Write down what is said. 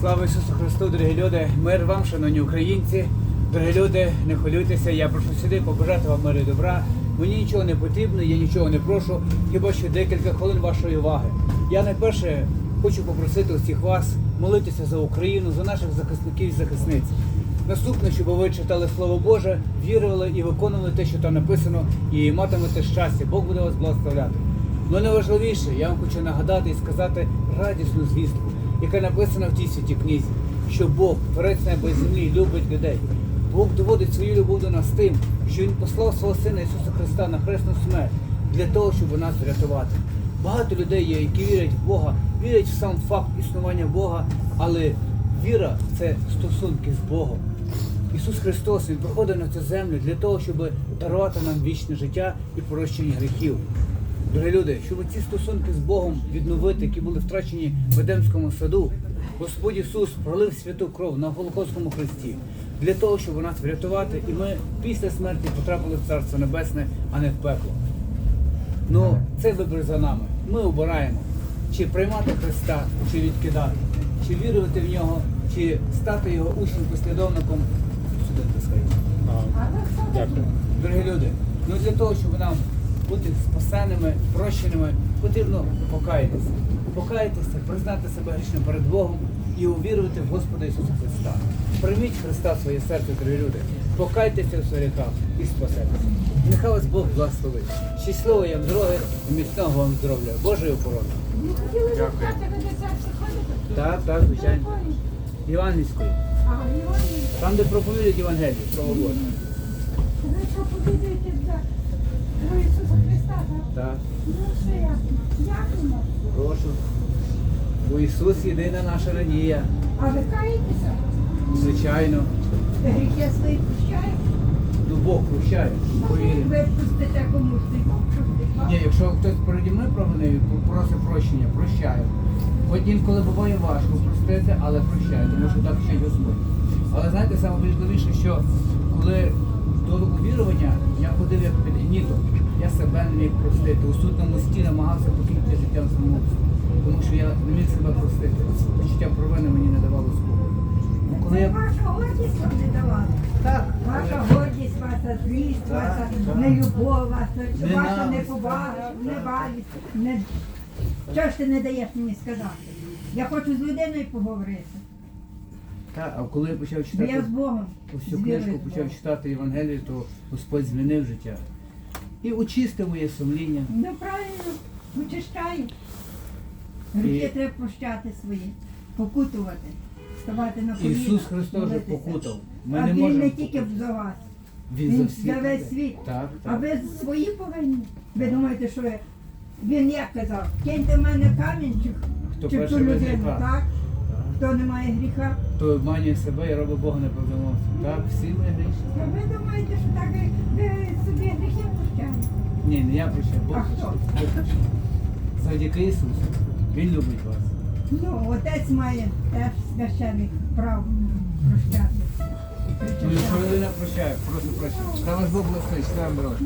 Слава Ісусу Христу, дорогі люди! Мир вам, шановні українці, дорогі люди, не хвилюйтеся, я прошу сюди побажати вам миру і добра. Мені нічого не потрібно, я нічого не прошу, хіба що декілька хвилин вашої уваги. Я найперше хочу попросити усіх вас молитися за Україну, за наших захисників і захисниць. Наступне, щоб ви читали Слово Боже, вірили і виконували те, що там написано, і матимете щастя. Бог буде вас благословляти. Ну найважливіше, я вам хочу нагадати і сказати радісну звістку, яка написана в тій святій книзі, що Бог, творець неба і землі, любить людей. Бог доводить свою любов до нас тим, що Він послав свого Сина Ісуса Христа на хресну смерть для того, щоб нас врятувати. Багато людей є, які вірять в Бога, вірять в сам факт існування Бога, але віра це стосунки з Богом. Ісус Христос Він приходив на цю землю для того, щоб дарувати нам вічне життя і прощення гріхів. Дорогі люди, щоб ці стосунки з Богом відновити, які були втрачені в Едемському саду, Господь Ісус пролив святу кров на Голокостському хресті для того, щоб нас врятувати, і ми після смерті потрапили в Царство Небесне, а не в пекло. Ну, це вибір за нами. Ми обираємо, чи приймати Христа, чи відкидати, чи вірувати в нього, чи стати його учнем, послідовником. Дорогі люди, ну для того, щоб нам бути спасеними, прощеними, потрібно покаятися. Покаятися, признати себе грішним перед Богом і увірувати в Господа Ісуса Христа. Прийміть Христа в своє серце, дорогі люди. Покайтеся в своїх і спасетеся. Нехай вас Бог благословить. Щасливої вам дороги і міцного вам здоров'я. Божої охорони. Ну, хотіли до церкви ходите? Так, так, звичайно. Євангельської. А, Івані, Там, де проповідують Євангелію, Слово Боже. ви проповідуєте за про Ісуса Христа, так? Так, Ну? Дякуємо. прошу. Бо Ісус єдина наша надія. А ви каєтеся? Звичайно. Гріхи свої прощаєте? Ну Бог прощає. Повіримо. Ви пустите комусь, не Бог, щоб Ні, якщо хтось переді мною провинив, просить прощення, прощаю. Хоч інколи буває важко простити, але прощаю, тому що так вчить Господь. Але знаєте, саме важливіше, що коли до увірування я ходив як під себе не міг простити. У судному сті намагався покинути життя самогубства, тому що я не міг себе простити. Почуття провини мені не давало спокою. Ну, Коли я... ваша гордість вам не давала. Так, Ваша гордість, ваша злість, ваша нелюбов, ваша, ваша неповага, невалість. Не... Чого ж ти не даєш мені сказати? Я хочу з людиною поговорити. А коли я почав читати... я з Богом. Всю з книжку почав читати Євангелію, то Господь змінив життя. І очистив моє сумління. Ну правильно, очищаю. Гріхи треба прощати свої, покутувати, ставати на коліна. Ісус Христос вже молитися. покутав. Ми а не Він можемо не тільки покутати. за вас, Він, за всіх. за весь світ. Так, а так. ви свої повинні. Ви думаєте, що ви. Він як казав, киньте в мене камінь чи, Хто чи в ту людину, гріха. так? Хто не має гріха. Хто обманює себе і робить Бога неправдомовцем. Так, всі ми грішні. А ви думаєте, що так ви, ви собі гріхи прощаєте? Ні, не я прощаю, Бог А хто? Завдяки Ісусу. Він любить вас. Ну, отець має теж священник прав прощати. Ну, якщо людина прощає, просто прощає. Та вас Бог благословить, слава дорожче.